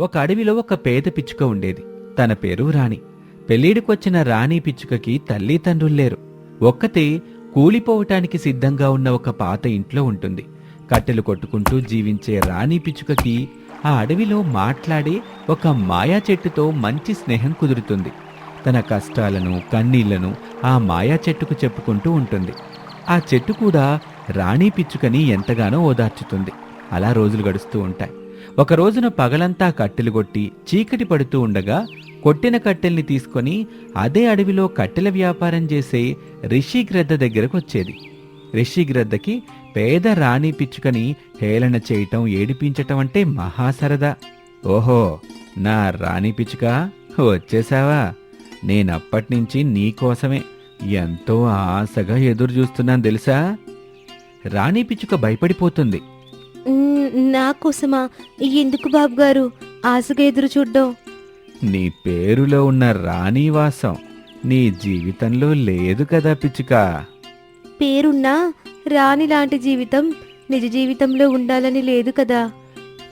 ఒక అడవిలో ఒక పేద పిచ్చుక ఉండేది. తన పేరు రాణి. పెళ్ళిడికొచ్చిన రాణి పిచ్చుకకి తల్లి తండ్రుల్లేరు ఒక్కతే కూలిపోవటానికి సిద్ధంగా ఉన్న ఒక పాత ఇంట్లో ఉంటుంది. కట్టెలు కొట్టుకుంటూ జీవించే రాణి పిచ్చుకకి ఆ అడవిలో మాట్లాడే ఒక మాయా చెట్టుతో మంచి స్నేహం కుదురుతుంది. తన కష్టాలను కన్నీళ్ళను ఆ మాయా చెట్టుకు చెప్పుకుంటూ ఉంటుంది. ఆ చెట్టు కూడా రాణి పిచ్చుకని ఎంతగానో ఓదార్చుతుంది. అలా రోజులు గడుస్తూ ఉంటాయి. ఒక రోజున పగలంతా కట్టెలు కొట్టి చీకటి పడుతూ ఉండగా కొట్టిన కట్టెల్ని తీసుకొని అదే అడవిలో కట్టెల వ్యాపారం చేసే రిషిగ్రద్ద దగ్గరకు వచ్చేది. రిషిగ్రద్దకి పేద రాణి పిచ్చుకని హేళన చేయటం ఏడిపించటం అంటే మహాసరదా. ఓహో నా రాణి పిచ్చుక వచ్చేసావా నేనప్పటినుంచి నీకోసమే ఎంతో ఆశగా ఎదురు చూస్తున్నాను తెలుసా? రాణి పిచ్చుక భయపడిపోతుంది. నా కోసమా? ఎందుకు బాబు గారు ఆశగా ఎదురు చూడ్డం. నీ పేరులో ఉన్న రాణివాసం నీ జీవితంలో లేదు కదా పిచ్చుక. పేరున్నా రాణి లాంటి జీవితం నిజ జీవితంలో ఉండాలని లేదు కదా.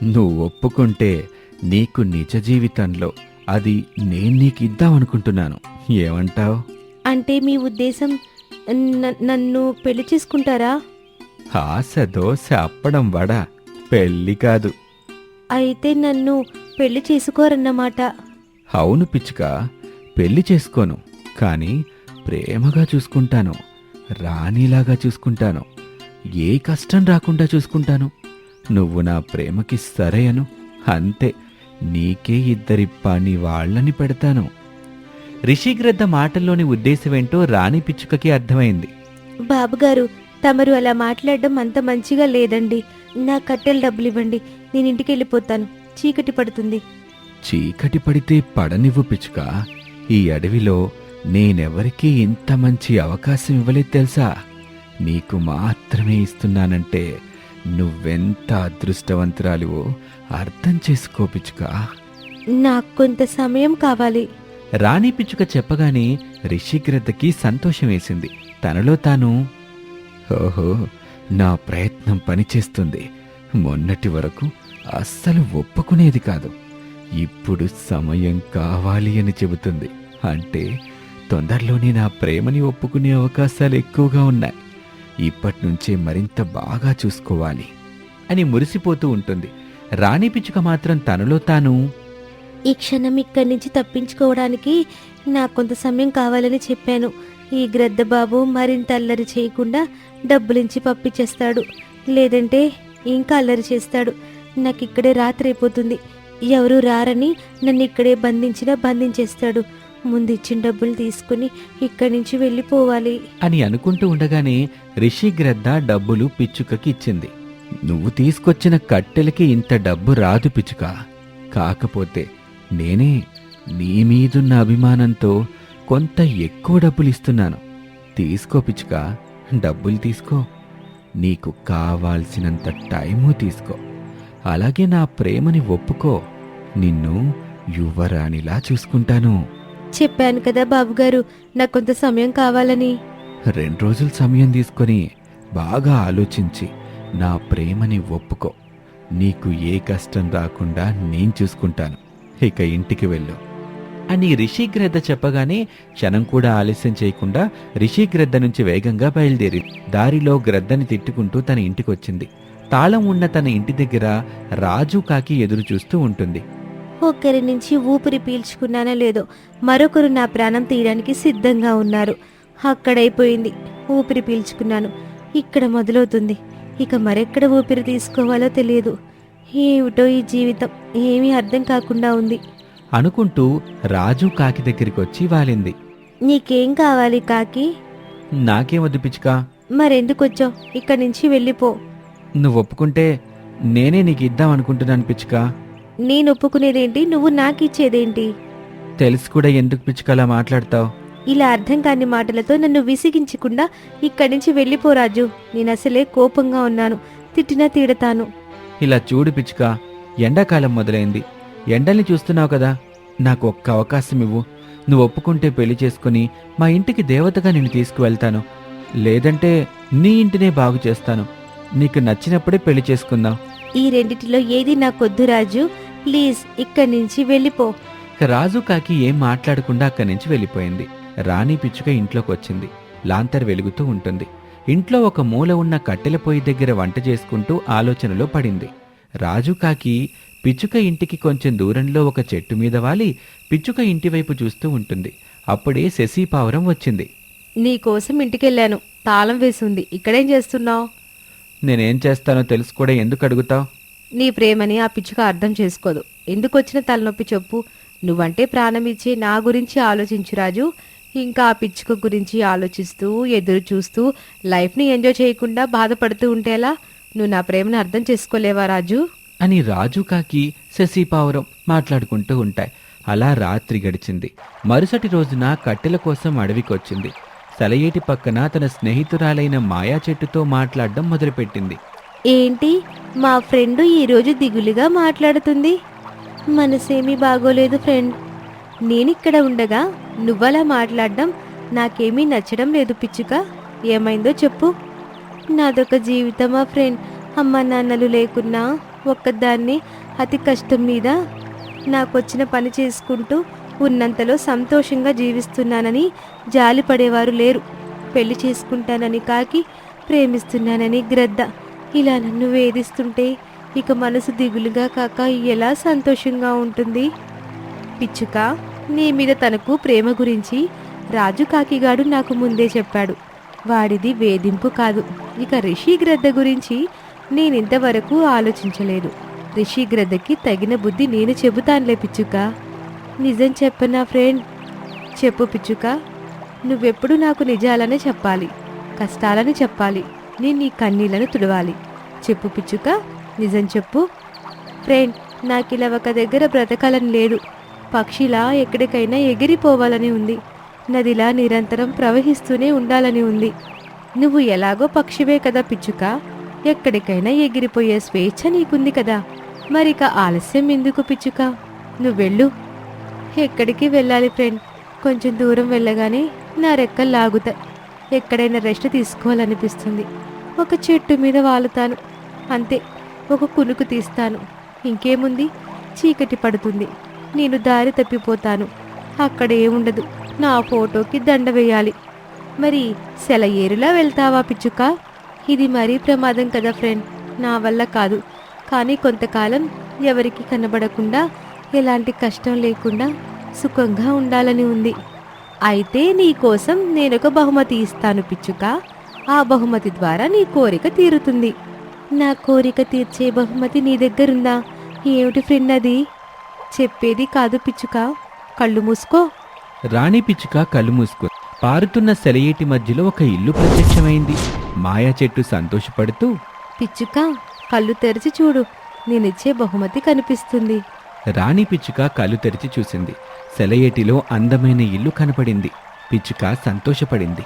నువ్వు ఒప్పుకుంటే నీకు నిజ జీవితంలో అది నేను నీకు ఇద్దామనుకుంటున్నాను ఏమంటావ్? అంటే మీ ఉద్దేశం నన్ను పెళ్ళి చేసుకుంటారా? ఆశ దోశ అప్పడం వడ పెళ్ళి కాదు. అయితే నన్ను పెళ్ళి చేసుకోరన్నమాట. అవును పిచ్చుక పెళ్ళి చేసుకోను కానీ ప్రేమగా చూసుకుంటాను రాణిలాగా చూసుకుంటాను ఏ కష్టం రాకుండా చూసుకుంటాను. నువ్వు నా ప్రేమకి సరేయను అంతే నీకే ఇద్దరి పని వాళ్ళని పెడతాను. రిషిగ్రద్ద మాటల్లోని ఉద్దేశమేంటో రాణి పిచ్చుకకి అర్థమైంది. బాబుగారు తమరు అలా మాట్లాడడం అంత మంచిగా లేదండి. నా కట్టెల డబ్బులు ఇవ్వండి. నేను ఇంటికి వెళ్ళిపోతాను. చీకటి పడుతుంది. చీకటి పడితే పడనివ్వు పిచ్చుక. ఈ అడవిలో నేనెవరికీ ఇంత మంచి అవకాశం ఇవ్వలేదు తెలుసా? నీకు మాత్రమే ఇస్తున్నానంటే నువ్వెంత అదృష్టవంతురాలివో అర్థం చేసుకో పిచ్చుక. నాకు కొంత సమయం కావాలి. రాణి పిచ్చుక చెప్పగానే రిషిగ్రద్దకి సంతోషం వేసింది. తనలో తాను ఓహో నా ప్రయత్నం పనిచేస్తుంది. మొన్నటి వరకు అస్సలు ఒప్పుకునేది కాదు. ఇప్పుడు సమయం కావాలి అని చెబుతుంది. అంటే తొందరలోనే నా ప్రేమని ఒప్పుకునే అవకాశాలు ఎక్కువగా ఉన్నాయి. ఇప్పటి నుంచే మరింత బాగా చూసుకోవాలి అని మురిసిపోతూ ఉంటుంది. రాణి పిచ్చుక మాత్రం తనలో తాను ఈ క్షణం ఇక్కడి నుంచి తప్పించుకోవడానికి నాకు కొంత సమయం కావాలని చెప్పాను. ఈ గ్రద్ద బాబు మరింత అల్లరి చేయకుండా డబ్బులించి పంపించేస్తాడు. లేదంటే ఇంకా అల్లరి చేస్తాడు. నాకు ఇక్కడే రాత్రి అయిపోతుంది ఎవరు రారని నన్ను ఇక్కడే బంధించినా బంధించేస్తాడు. ముందు ఇచ్చిన డబ్బులు తీసుకుని ఇక్కడి నుంచి వెళ్ళిపోవాలి. అని అనుకుంటూ ఉండగానే రిషి గ్రద్ద డబ్బులు పిచ్చుకకి ఇచ్చింది. నువ్వు తీసుకొచ్చిన కట్టెలకి ఇంత డబ్బు రాదు పిచ్చుక. కాకపోతే నేనే నీ మీదున్న అభిమానంతో కొంత ఎక్కువ డబ్బులు ఇస్తున్నాను తీసుకో పిచ్చుక డబ్బులు తీసుకో. నీకు కావాల్సినంత టైము తీసుకో. అలాగే నా ప్రేమని ఒప్పుకో. నిన్ను యువరాణిలా చూసుకుంటాను. చెప్పాను కదా బాబుగారు నాకు కొంత సమయం కావాలని. రెండు రోజులు సమయం తీసుకొని బాగా ఆలోచించి నా ప్రేమని ఒప్పుకో. నీకు ఏ కష్టం రాకుండా నేను చూసుకుంటాను. ఇక ఇంటికి వెళ్ళు. అని రిషిగ్రద్ద చెప్పగానే క్షణం కూడా ఆలస్యం చేయకుండా రిషిగ్రద్ద నుంచి వేగంగా బయలుదేరి దారిలో గ్రద్దని తిట్టుకుంటూ తన ఇంటికొచ్చింది. తాళం ఉన్న తన ఇంటి దగ్గర రాజు కాకి ఎదురు చూస్తూ ఉంటుంది. ఒకరి నుంచి ఊపిరి పీల్చుకున్నానో లేదో మరొకరు నా ప్రాణం తీయడానికి సిద్ధంగా ఉన్నారు. అక్కడైపోయింది. ఊపిరి పీల్చుకున్నాను. ఇక్కడ మొదలవుతుంది. ఇక మరెక్కడ ఊపిరి తీసుకోవాలో తెలియదు. ఏమిటో ఈ జీవితం. ఏమీ అర్థం కాకుండా ఉంది. అనుకుంటూ రాజు కాకి దగ్గరికి వచ్చి వాలింది. నీకేం కావాలి కాకి? నాకేమొద్దు పిచ్చుకా. మరెందుకు వచ్చావు ఇక్కడి నుంచి వెళ్ళిపో. నువ్వు ఒప్పుకుంటే నేనే నీకు ఇద్దాం అనుకుంటున్నాను పిచ్చుక. నేను ఒప్పుకునేదేంటి నువ్వు నాకిచ్చేదేంటి? తెలిసి కూడా ఎందుకు పిచ్చుక అలా మాట్లాడతావు? ఇలా అర్థం కాని మాటలతో నన్ను విసిగించకుండా ఇక్కడి నుంచి వెళ్ళిపో రాజు. నేను అసలే కోపంగా ఉన్నాను. తిట్టినా తీడతాను. ఇలా చూడు పిచ్చుక ఎండాకాలం మొదలైంది. ఎండల్ని చూస్తున్నావు కదా. నాకు ఒక్క అవకాశం ఇవ్వు. నువ్వు ఒప్పుకుంటే పెళ్ళి చేసుకుని మా ఇంటికి దేవతగా నిన్ను తీసుకువెళ్తాను. లేదంటే నీ ఇంటినే బాగు చేస్తాను. నీకు నచ్చినప్పుడే పెళ్ళి చేసుకుందాం. ఈ రెండిటిలో ఏది నాకొద్దు రాజు? ప్లీజ్ ఇక్కడి నుంచి వెళ్ళిపో. రాజు కాకి ఏం మాట్లాడకుండా అక్కడి నుంచి వెళ్ళిపోయింది. రాణి పిచ్చుక ఇంట్లోకి వచ్చింది. లాంతర్ వెలుగుతూ ఉంటుంది. ఇంట్లో ఒక మూల ఉన్న కట్టెల పొయ్యి దగ్గర వంట చేసుకుంటూ ఆలోచనలో పడింది. రాజు కాకి పిచ్చుక ఇంటికి కొంచెం దూరంలో ఒక చెట్టు మీద వాలి పిచ్చుక ఇంటి వైపు చూస్తూ ఉంటుంది. అప్పుడే శశి పావురం వచ్చింది. నీకోసం ఇంటికెళ్ళాను. తాళం వేసి ఉంది ఇక్కడేం చేస్తున్నావు? నేనేం చేస్తానో తెలుసు కూడా ఎందుకు అడుగుతావు? నీ ప్రేమని ఆ పిచ్చుక అర్థం చేసుకోదు. ఎందుకు వచ్చిన తలనొప్పి చెప్పు. నువ్వంటే ప్రాణం ఇచ్చి నా గురించి ఆలోచించు రాజు. ఇంకా ఆ పిచ్చుక గురించి ఆలోచిస్తూ ఎదురు చూస్తూ లైఫ్ని ఎంజాయ్ చేయకుండా బాధపడుతూ ఉంటేలా నువ్వు నా ప్రేమను అర్థం చేసుకోలేవా రాజు? అని రాజు కాకి శశి పావురం మాట్లాడుకుంటూ ఉంటాయి. అలా రాత్రి గడిచింది. మరుసటి రోజున కట్టెల కోసం అడవికొచ్చింది. సెలయేటి పక్కన తన స్నేహితురాలైన మాయా చెట్టుతో మాట్లాడడం మొదలుపెట్టింది. ఏంటి? మా ఫ్రెండ్ ఈరోజు దిగులుగా మాట్లాడుతుంది. మనసేమీ బాగోలేదు ఫ్రెండ్. నేనిక్కడ ఉండగా నువ్వలా మాట్లాడడం నాకేమీ నచ్చడం లేదు పిచ్చుక. ఏమైందో చెప్పు. నాదొక జీవితమా ఫ్రెండ్? అమ్మ నాన్నలు లేకున్నా ఒక్కదాన్ని అతి కష్టం మీద నాకొచ్చిన పని చేసుకుంటూ ఉన్నంతలో సంతోషంగా జీవిస్తున్నానని జాలి పడేవారు లేరు. పెళ్ళి చేసుకుంటానని కాకి ప్రేమిస్తున్నానని గ్రద్ద ఇలా నన్ను వేధిస్తుంటే ఇక మనసు దిగులుగా కాక ఎలా సంతోషంగా ఉంటుంది? పిచ్చుక నీ మీద తనకు ప్రేమ గురించి రాజు కాకిగాడు నాకు ముందే చెప్పాడు. వాడిది వేధింపు కాదు. ఇక రిషి గ్రద్ద గురించి నేనింతవరకు ఆలోచించలేదు. రిషి గ్రద్దకి తగిన బుద్ధి నేను చెబుతానులే పిచ్చుక. నిజం చెప్పనా ఫ్రెండ్? చెప్పు పిచ్చుక. నువ్వెప్పుడు నాకు నిజాలనే చెప్పాలి. కష్టాలని చెప్పాలి. నేను నీ కన్నీళ్ళను తుడవాలి. చెప్పు పిచ్చుక. నిజం చెప్పు. ఫ్రెండ్ నాకు ఇలా ఒక దగ్గర బ్రతకాలని లేదు. పక్షిలా ఎక్కడికైనా ఎగిరిపోవాలని ఉంది. నదిలా నిరంతరం ప్రవహిస్తూనే ఉండాలని ఉంది. నువ్వు ఎలాగో పక్షివే కదా పిచ్చుక. ఎక్కడికైనా ఎగిరిపోయే స్వేచ్ఛ నీకుంది కదా. మరిక ఆలస్యం ఎందుకు పిచ్చుక? నువ్వెళ్ళు. ఎక్కడికి వెళ్ళాలి ఫ్రెండ్? కొంచెం దూరం వెళ్ళగానే నా రెక్కలు లాగుతాయి. ఎక్కడైనా రెస్ట్ తీసుకోవాలనిపిస్తుంది. ఒక చెట్టు మీద వాలుతాను. అంతే ఒక కునుకు తీస్తాను. ఇంకేముంది? చీకటి పడుతుంది. నేను దారి తప్పిపోతాను. అక్కడ ఏముండదు. నా ఫోటోకి దండ వేయాలి. మరి సెలయేరులా వెళ్తావా పిచ్చుక? ఇది మరీ ప్రమాదం కదా ఫ్రెండ్. నా వల్ల కాదు. కానీ కొంతకాలం ఎవరికి కనబడకుండా ఎలాంటి కష్టం లేకుండా సుఖంగా ఉండాలని ఉంది. అయితే నీ కోసం నేనొక బహుమతి ఇస్తాను పిచ్చుక. ఆ బహుమతి ద్వారా నీ కోరిక తీరుతుంది. నా కోరిక తీర్చే బహుమతి నీ దగ్గరుందా? ఏమిటి ఫ్రెండ్ అది? చెప్పేది కాదు పిచ్చుక. కళ్ళు మూసుకో. రాణి పిచ్చుక కళ్ళు మూసుకో. పారుతున్న సెలయేటి మధ్యలో ఒక ఇల్లు ప్రత్యక్షమైంది. మాయా చెట్టు సంతోషపడుతూ పిచ్చుక కళ్ళు తెరిచి చూడు. నేనిచ్చే బహుమతి కనిపిస్తుంది. రాణి పిచ్చుక కళ్ళు తెరిచి చూసింది. సెలయేటిలో అందమైన ఇల్లు కనపడింది. పిచ్చుక సంతోషపడింది.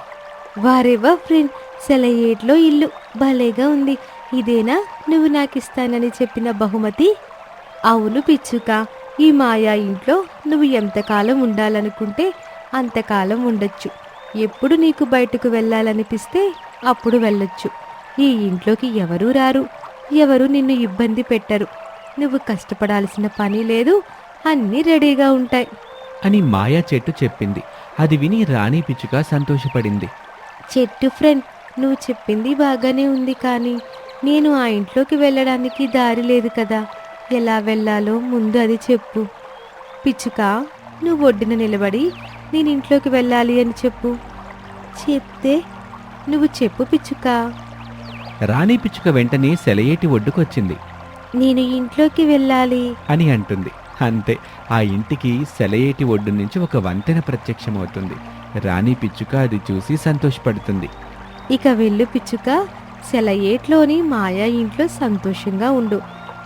వారెవా ఫ్రెండ్ సెలయేట్లో ఇల్లు భలేగా ఉంది. ఇదేనా? నువ్వు నాకిస్తానని చెప్పిన బహుమతి? అవును పిచ్చుక. ఈ మాయా ఇంట్లో నువ్వు ఎంతకాలం ఉండాలనుకుంటే అంతకాలం ఉండొచ్చు. ఎప్పుడు నీకు బయటకు వెళ్ళాలనిపిస్తే అప్పుడు వెళ్ళొచ్చు. ఈ ఇంట్లోకి ఎవరూ రారు. ఎవరు నిన్ను ఇబ్బంది పెట్టరు. నువ్వు కష్టపడాల్సిన పని లేదు. అన్నీ రెడీగా ఉంటాయి. అని మాయా చెట్టు చెప్పింది. అది విని రాణి పిచ్చుక సంతోషపడింది. చెట్టు ఫ్రెండ్ నువ్వు చెప్పింది బాగానే ఉంది కానీ నేను ఆ ఇంట్లోకి వెళ్ళడానికి దారి లేదు కదా. ఎలా వెళ్ళాలో ముందు అది చెప్పు. పిచ్చుక నువ్వు ఒడ్డున నిలబడి నేను ఇంట్లోకి వెళ్ళాలి అని చెప్పు. చెప్తే నువ్వు చెప్పు పిచ్చుక. రాణి పిచ్చుక వెంటనే సెలయేటి ఒడ్డుకొచ్చింది. నేను ఇంట్లోకి వెళ్ళాలి. అని అంటుంది. అంతే ఆ ఇంటికి సెలయేటి ఒడ్డు నుంచి ఒక వంతెన ప్రత్యక్షమవుతుంది. రాణి పిచ్చుక అది చూసి సంతోషపడుతుంది. ఇక వెళ్ళు పిచ్చుక సెలయేట్లోని మాయా ఇంట్లో సంతోషంగా ఉండు.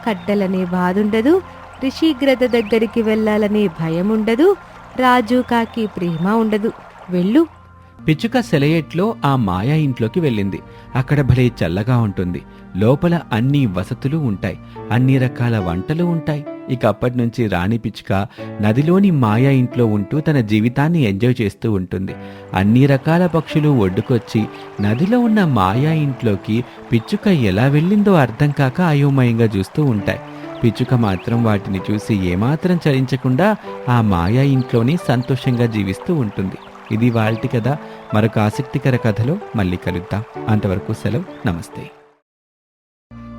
కట్టెలనే బాధుండదు రిషిగ్రద దగ్గరికి వెళ్ళాలనే భయం ఉండదు రాజు కాకి ప్రేమ ఉండదు. వెళ్ళు. పిచ్చుక సెలయేట్లో ఆ మాయా ఇంట్లోకి వెళ్ళింది. అక్కడ భలే చల్లగా ఉంటుంది. లోపల అన్ని వసతులు ఉంటాయి. అన్ని రకాల వంటలు ఉంటాయి. ఇక అప్పటి నుంచి రాణి పిచ్చుక నదిలోని మాయా ఇంట్లో ఉంటూ తన జీవితాన్ని ఎంజాయ్ చేస్తూ ఉంటుంది. అన్ని రకాల పక్షులు ఒడ్డుకొచ్చి నదిలో ఉన్న మాయా ఇంట్లోకి పిచ్చుక ఎలా వెళ్ళిందో అర్థం కాక అయోమయంగా చూస్తూ ఉంటాయి. పిచ్చుక మాత్రం వాటిని చూసి ఏమాత్రం చలించకుండా ఆ మాయా ఇంట్లోనే సంతోషంగా జీవిస్తూ ఉంటుంది. ఇది వాళ్ళటి కథ. మరొక ఆసక్తికర కథలో మళ్ళీ కలుద్దాం. అంతవరకు సెలవు. నమస్తే.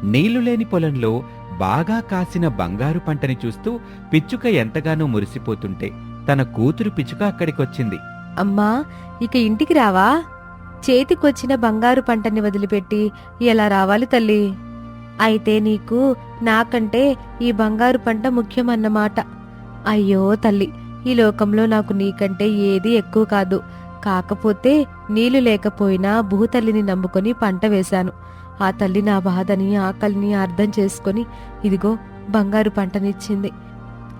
నీళ్ళు లేని పొలంలో బాగా కాసిన బంగారు పంటని చూస్తూ పిచ్చుక ఎంతగానో మురిసిపోతుంటే తన కూతురు పిచ్చుక అక్కడికొచ్చింది. అమ్మా ఇక ఇంటికి రావా? చేతికొచ్చిన బంగారు పంటని వదిలిపెట్టి ఎలా రావాలి తల్లి? అయితే నీకు నాకంటే ఈ బంగారు పంట ముఖ్యమన్నమాట. అయ్యో తల్లి ఈ లోకంలో నాకు నీకంటే ఏది ఎక్కువ కాదు. కాకపోతే నీళ్ళు లేకపోయినా భూతల్లిని నమ్ముకొని పంట వేశాను. ఆ తల్లి నా బాధని ఆకలిని అర్థం చేసుకొని ఇదిగో బంగారు పంటనిచ్చింది.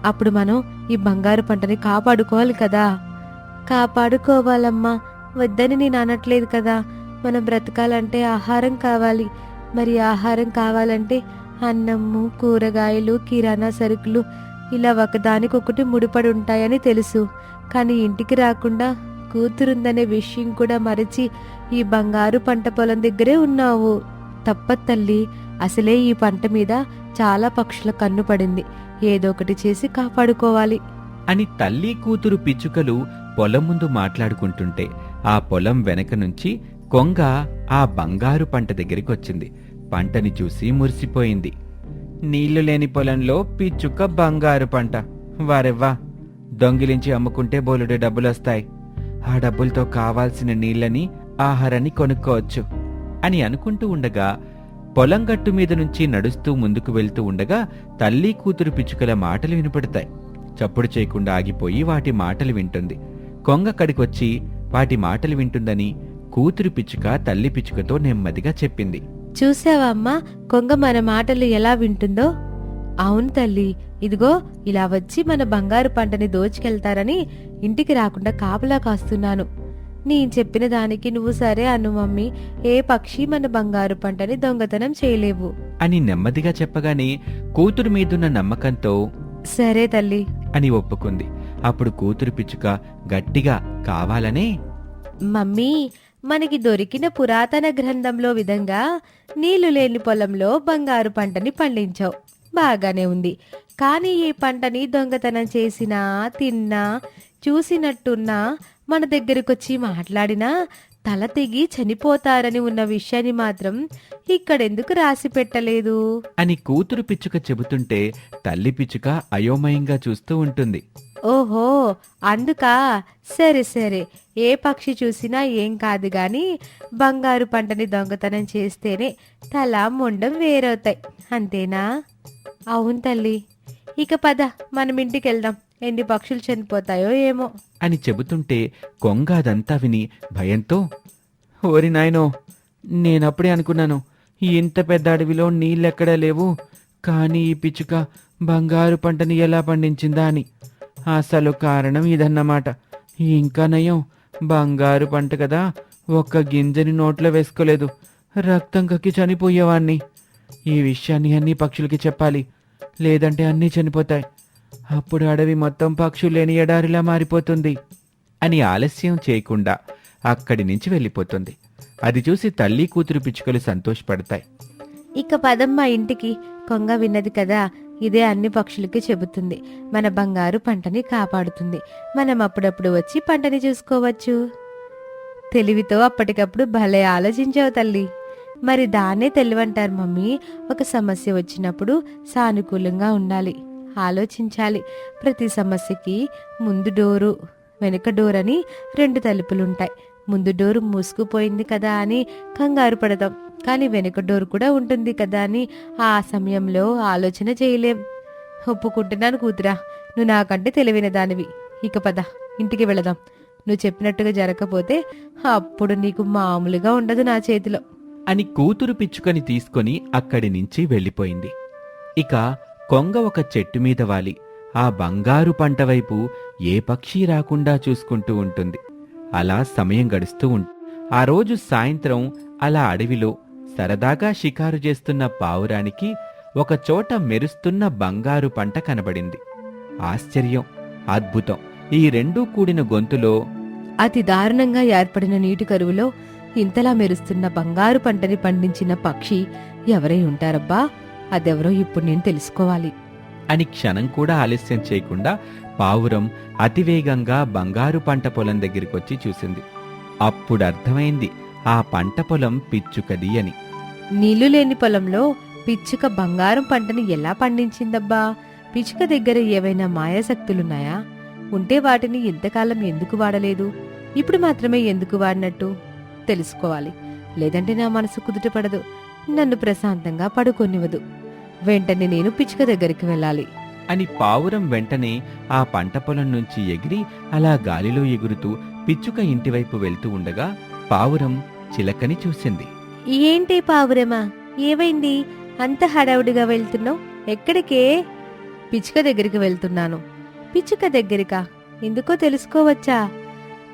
అప్పుడు మనం ఈ బంగారు పంటని కాపాడుకోవాలి కదా? కాపాడుకోవాలమ్మా. వద్దని నేను అనట్లేదు కదా. మనం బ్రతకాలంటే ఆహారం కావాలి. మరి ఆహారం కావాలంటే అన్నము కూరగాయలు కిరాణా సరుకులు ఇలా ఒకదానికొకటి ముడిపడి ఉంటాయని తెలుసు. కానీ ఇంటికి రాకుండా కూతురుందనే విషయం కూడా మరచి ఈ బంగారు పంట పొలం దగ్గరే ఉన్నావు. తప్ప తల్లి అసలే ఈ పంట మీద చాలా పక్షుల కన్ను పడింది. ఏదో ఒకటి చేసి కాపాడుకోవాలి. అని తల్లి కూతురు పిచ్చుకలు పొలం ముందు మాట్లాడుకుంటుంటే ఆ పొలం వెనక నుంచి కొంగ ఆ బంగారు పంట దగ్గరికి వచ్చింది పంటని చూసి మురిసిపోయింది. నీళ్ళు లేని పొలంలో పిచ్చుక బంగారు పంట. వారెవ్వా? దొంగిలించి అమ్ముకుంటే బోలుడు డబ్బులొస్తాయి. ఆ డబ్బులతో కావాల్సిన నీళ్ళని ఆహారాన్ని కొనుక్కోవచ్చు అని అనుకుంటూ ఉండగా పొలం గట్టు మీద నుంచి నడుస్తూ ముందుకు వెళ్తూ ఉండగా తల్లి కూతురు పిచ్చుకల మాటలు వినపడతాయి. చప్పుడు చేయకుండా ఆగిపోయి వాటి మాటలు వింటుంది. కొంగ కడికొచ్చి వాటి మాటలు వింటుందని కూతురు పిచ్చుక తల్లి పిచ్చుకతో నెమ్మదిగా చెప్పింది. చూసావా అమ్మా? కొంగ మన మాటలు ఎలా వింటుందో? అవును తల్లి. ఇదిగో ఇలా వచ్చి మన బంగారు పంటని దోచుకెళ్తారని ఇంటికి రాకుండా కాపలా కాస్తున్నాను. నేను చెప్పిన దానికి నువ్వు సరే అను మమ్మీ. ఏ పక్షి మన బంగారు పంటని దొంగతనం చేయలేవు. అని నెమ్మదిగా చెప్పగానే కూతురు మీదున్న నమ్మకంతో సరే తల్లి. అని ఒప్పుకుంది. అప్పుడు కూతురు పిచ్చుక గట్టిగా కావాలనే? మమ్మీ మనకి దొరికిన పురాతన గ్రంథంలో విధంగా నీళ్ళు లేని పొలంలో బంగారు పంటని పండించావు. బాగానే ఉంది. కానీ ఈ పంటని దొంగతనం చేసినా తిన్నా చూసినట్టున్నా మన దగ్గరకొచ్చి మాట్లాడినా తల తెగి చనిపోతారని ఉన్న విషయాన్ని మాత్రం ఇక్కడెందుకు రాసి పెట్టలేదు? అని కూతురు పిచ్చుక చెబుతుంటే తల్లి పిచ్చుక అయోమయంగా చూస్తూ ఉంటుంది. ఓహో అందుకా? సరే సరే. ఏ పక్షి చూసినా ఏం కాదు గాని బంగారు పంటని దొంగతనం చేస్తేనే తల మొండం వేరవుతాయి. అంతేనా? అవును తల్లి. ఇక పద మనం ఇంటికి వెళ్దాం ఎన్ని పక్షులు చనిపోతాయో ఏమో. అని చెబుతుంటే కొంగ అదంతా విని భయంతో ఓరి నాయనో నేనప్పుడే అనుకున్నాను ఇంత పెద్ద అడవిలో నీళ్ళెక్కడా లేవు కానీ ఈ పిచ్చుక బంగారు పంటని ఎలా పండించిందా అని. అసలు కారణం ఇదన్నమాట. ఇంకా నయం. బంగారు పంట కదా. ఒక్క గింజని నోట్లో వేసుకోలేదు. రక్తం కక్కి చనిపోయేవాణ్ణి. ఈ విషయాన్ని అన్ని పక్షులకి చెప్పాలి. లేదంటే అన్నీ చనిపోతాయి. అప్పుడు అడవి మొత్తం పక్షులు లేని ఎడారిలా మారిపోతుంది అని ఆలస్యం చేయకుండా అక్కడి నుంచి వెళ్ళిపోతుంది. అది చూసి తల్లి కూతురు పిచ్చుకలు సంతోషపడతాయి. ఇక పదమ్మ ఇంటికి కొంగ విన్నది కదా. ఇదే అన్ని పక్షులకి చెబుతుంది. మన బంగారు పంటని కాపాడుతుంది. మనం అప్పుడప్పుడు వచ్చి పంటని చూసుకోవచ్చు. తెలివితో అప్పటికప్పుడు భలే ఆలోచించావు తల్లి. మరి దాన్నే తెలివంటారు మమ్మీ. ఒక సమస్య వచ్చినప్పుడు సానుకూలంగా ఉండాలి. ఆలోచించాలి. ప్రతి సమస్యకి ముందు డోరు వెనుక డోర్ అని రెండు తలుపులుంటాయి. ముందు డోరు మూసుకుపోయింది కదా అని కంగారు పడతాం. కానీ వెనుక డోర్ కూడా ఉంటుంది కదా అని ఆ సమయంలో ఆలోచన చేయలేం. ఒప్పుకుంటున్నాను కూతురా. నువ్వు నాకంటే తెలివైన దానివి. ఇక పద ఇంటికి వెళదాం. నువ్వు చెప్పినట్టుగా జరగకపోతే అప్పుడు నీకు మామూలుగా ఉండదు నా చేతిలో. అని కూతురు పిచ్చుకని తీసుకొని అక్కడి నుంచి వెళ్ళిపోయింది. ఇక కొంగ ఒక చెట్టు మీద వాలి. ఆ బంగారు పంట వైపు ఏ పక్షి రాకుండా చూసుకుంటూ ఉంటుంది. అలా సమయం గడుస్తూ ఉం ఆ రోజు సాయంత్రం అలా అడవిలో సరదాగా షికారు చేస్తున్న పావురానికి ఒక చోట మెరుస్తున్న బంగారు పంట కనబడింది. ఆశ్చర్యం అద్భుతం. ఈ రెండూ కూడిన గొంతులో అతి దారుణంగా ఏర్పడిన నీటి కరువులో ఇంతలా మెరుస్తున్న బంగారు పంటని పండించిన పక్షి ఎవరై ఉంటారబ్బా? అదెవరో ఇప్పుడు నేను తెలుసుకోవాలి. అని క్షణం కూడా ఆలస్యం చేయకుండా పావురం అతివేగంగా బంగారు పంట పొలం దగ్గరికొచ్చి చూసింది. అప్పుడు అర్థమైంది ఆ పంట పొలం పిచ్చుకది అని. నీళ్ళు లేని పొలంలో పిచ్చుక బంగారం పంటని ఎలా పండించిందబ్బా? పిచ్చుక దగ్గర ఏవైనా మాయాశక్తులున్నాయా? ఉంటే వాటిని ఇంతకాలం ఎందుకు వాడలేదు? ఇప్పుడు మాత్రమే ఎందుకు వాడినట్టు? తెలుసుకోవాలి. లేదంటే నా మనసు కుదుటపడదు నన్ను ప్రశాంతంగా పడుకొనివ్వదు. వెంటనే నేను పిచ్చుక దగ్గరికి వెళ్ళాలి. అని పావురం వెంటనే ఆ పంట పొలం నుంచి ఎగిరి అలా గాలిలో ఎగురుతూ పిచ్చుక ఇంటివైపు వెళ్తూ ఉండగా పావురం చిలకని చూసింది. ఏంటి పావురమా? ఏమైంది? అంత హడావుడిగా వెళ్తున్నావు? ఎక్కడికే? పిచ్చుక దగ్గరికి వెళ్తున్నాను. పిచ్చుక దగ్గరికా? ఎందుకో తెలుసుకోవచ్చా?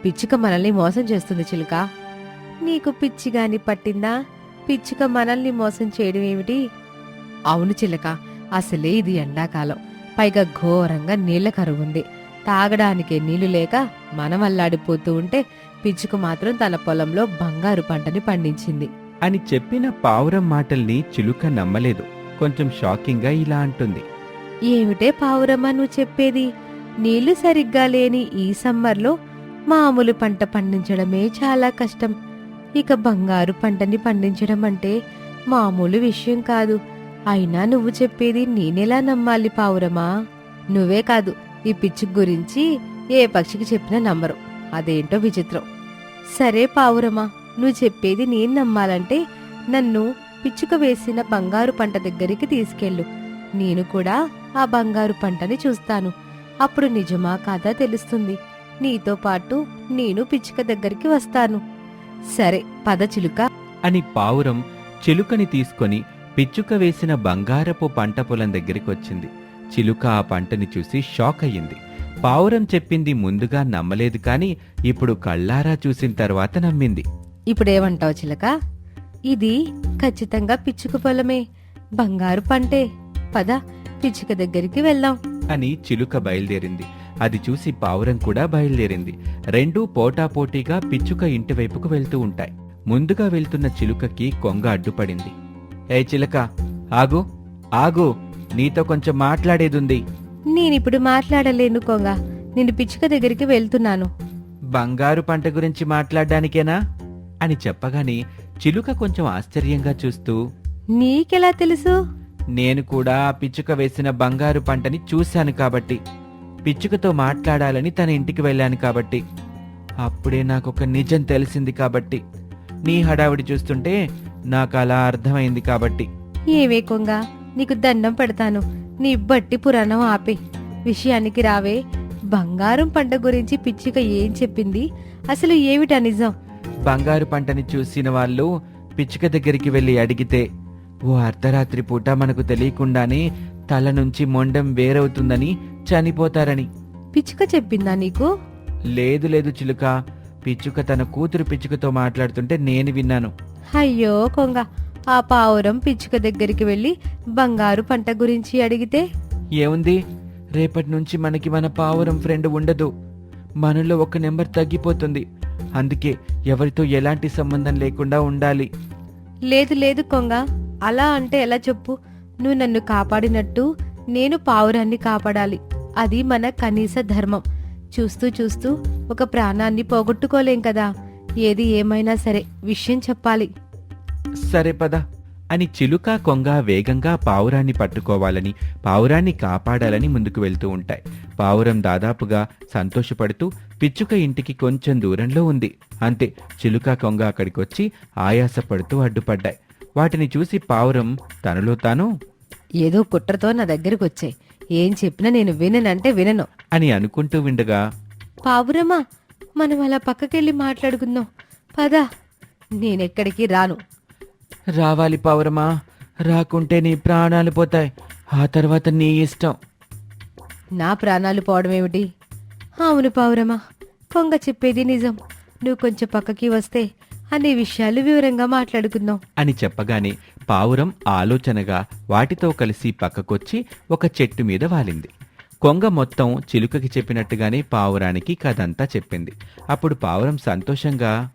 పిచ్చుక మనల్ని మోసం చేస్తుంది చిలుక. నీకు పిచ్చిగాని పట్టిందా? పిచ్చుక మనల్ని మోసం చేయడం ఏమిటి? అవును చిలక అసలే ఇది ఎండాకాలం. పైగా ఘోరంగా నీళ్ళ కరువు ఉంది. తాగడానికే నీళ్ళు లేక మనం అల్లాడిపోతూ ఉంటే పిచ్చుక మాత్రం తన పొలంలో బంగారు పంటని పండించింది. అని చెప్పిన పావురం మాటల్ని చిలుక నమ్మలేదు. కొంచెం షాకింగ్గా ఇలా అంటుంది. ఏమిటే పావురమ్మా నువ్వు చెప్పేది? నీళ్ళు సరిగ్గా లేని ఈ సమ్మర్లో మామూలు పంట పండించడమే చాలా కష్టం. ఇక బంగారు పంటని పండించడం అంటే మామూలు విషయం కాదు. అయినా నువ్వు చెప్పేది నేనెలా నమ్మాలి పావురమా నువ్వే కాదు ఈ పిచ్చి గురించి ఏ పక్షికి చెప్పినా నమ్మరు. అదేంటో విచిత్రం. సరే పావురమా నువ్వు చెప్పేది నేను నమ్మాలంటే నన్ను పిచ్చుక వేసిన బంగారు పంట దగ్గరికి తీసుకెళ్ళు. నేను కూడా ఆ బంగారు పంటని చూస్తాను. అప్పుడు నిజమా కాదా తెలుస్తుంది. నీతో పాటు నేను పిచ్చుక దగ్గరికి వస్తాను. సరే పద చిలుక. అని పావురం చిలుకని తీసుకొని పిచ్చుక వేసిన బంగారపు పంట పొలం దగ్గరికి వచ్చింది. చిలుక ఆ పంటని చూసి షాక్ అయ్యింది. పావురం చెప్పింది ముందుగా నమ్మలేదు కాని ఇప్పుడు కళ్ళారా చూసిన తర్వాత నమ్మింది. ఇప్పుడేమంటావు చిలక? ఇది ఖచ్చితంగా పిచ్చుక పొలమే. బంగారు పంటే. పద పిచ్చుక దగ్గరికి వెళ్దాం. అని చిలుక బయలుదేరింది. అది చూసి పావురం కూడా బయలుదేరింది. రెండూ పోటాపోటీగా పిచ్చుక ఇంటి వైపుకు వెళ్తూ ఉంటాయి. ముందుగా వెళ్తున్న చిలుకకి కొంగ అడ్డుపడింది. ఏ చిలక ఆగు ఆగు నీతో కొంచెం మాట్లాడేదుంది. నేనిప్పుడు మాట్లాడలేను కొంగ. నేను పిచ్చుక దగ్గరికి వెళ్తున్నాను. బంగారు పంట గురించి మాట్లాడడానికేనా? అని చెప్పగానే చిలుక కొంచెం ఆశ్చర్యంగా చూస్తూ నీకెలా తెలుసు? నేను కూడా పిచ్చుక వేసిన బంగారు పంటని చూశాను కాబట్టి పిచ్చుకతో మాట్లాడాలని తన ఇంటికి వెళ్ళాను కాబట్టి అప్పుడే నాకొక నిజం తెలిసింది కాబట్టి నీ హడావిడి చూస్తుంటే నాకు అలా అర్థమైంది కాబట్టి. ఏవే కొంగ నీకు దండం పెడతాను. నీ బట్టి పురాణం ఆపే. విషయానికి రావే బంగారం పంట గురించి పిచ్చిక ఏం చెప్పింది? అసలు ఏమిటా నిజం? బంగారు పంటని చూసిన వాళ్ళు పిచ్చుక దగ్గరికి వెళ్ళి అడిగితే ఓ అర్ధరాత్రి పూట మనకు తెలియకుండానే తల నుంచి మొండం వేరవుతుందని చనిపోతారని. పిచ్చుక చెప్పిందా నీకు? లేదు లేదు చిలుక. పిచ్చుక తన కూతురు పిచ్చుకతో మాట్లాడుతుంటే నేను విన్నాను. అయ్యో కొంగ ఆ పావురం పిచ్చుక దగ్గరికి వెళ్ళి బంగారు పంట గురించి అడిగితే? ఏముంది? రేపటి నుంచి మనకి మన పావురం ఫ్రెండ్ ఉండదు. మనలో ఒక నెంబర్ తగ్గిపోతుంది. అందుకే ఎవరితో ఎలాంటి సంబంధం లేకుండా ఉండాలి. లేదు లేదు కొంగ. అలా అంటే ఎలా చెప్పు? నువ్వు నన్ను కాపాడినట్టు నేను పావురాన్ని కాపాడాలి. అది మన కనీస ధర్మం. చూస్తూ చూస్తూ ఒక ప్రాణాన్ని పోగొట్టుకోలేం కదా? ఏది ఏమైనా సరే విషయం చెప్పాలి. సరే పద. అని చిలుక కొంగ వేగంగా పావురాన్ని పట్టుకోవాలని పావురాన్ని కాపాడాలని ముందుకు వెళ్తూ ఉంటాయి. పావురం దాదాపుగా సంతోషపడుతూ పిచ్చుక ఇంటికి కొంచెం దూరంలో ఉంది. అంతే చిలుక కొంగ అక్కడికొచ్చి ఆయాసపడుతూ అడ్డుపడ్డాయి. వాటిని చూసి పావురం తనలో తాను ఏదో కుట్రతో నా దగ్గరికి వచ్చాయి ఏం చెప్పినా నేను విననంటే వినను. అని అనుకుంటూ ఉండగా పావురమా మనం అలా పక్కకెళ్ళి మాట్లాడుకుందాం. పదా నేనెక్కడికి రాను. రావాలి పావురమా రాకుంటే నీ ప్రాణాలు పోతాయి. ఆ తర్వాత నీ ఇష్టం. నా ప్రాణాలు పోవడం ఏమిటి? అవును పావురమా కొంగ చెప్పేది నిజం. నువ్వు కొంచెం పక్కకి వస్తే అన్ని విషయాలు వివరంగా మాట్లాడుకుందాం. అని చెప్పగానే పావురం ఆలోచనగా వాటితో కలిసి పక్కకొచ్చి ఒక చెట్టు మీద వాలింది. కొంగ మొత్తం చిలుకకి చెప్పినట్టుగానే పావురానికి కథంతా చెప్పింది. అప్పుడు పావురం సంతోషంగా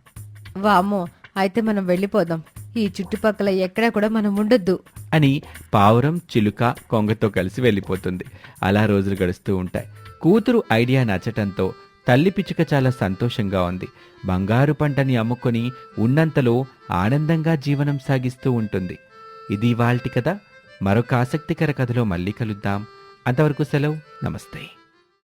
వామ్మో అయితే మనం వెళ్ళిపోదాం. ఈ చుట్టుపక్కల ఎక్కడా కూడా మనం ఉండొద్దు. అని పావురం చిలుక కొంగతో కలిసి వెళ్ళిపోతుంది. అలా రోజులు గడుస్తూ ఉంటాయి. కూతురు ఐడియా నచ్చటంతో తల్లి పిచ్చుక చాలా సంతోషంగా ఉంది. బంగారు పంటని అమ్ముకొని ఉన్నంతలో ఆనందంగా జీవనం సాగిస్తూ ఉంటుంది. ఇది వాల్టి కథ. మరొక ఆసక్తికర కథలో మళ్ళీ కలుద్దాం. అంతవరకు సెలవు. నమస్తే.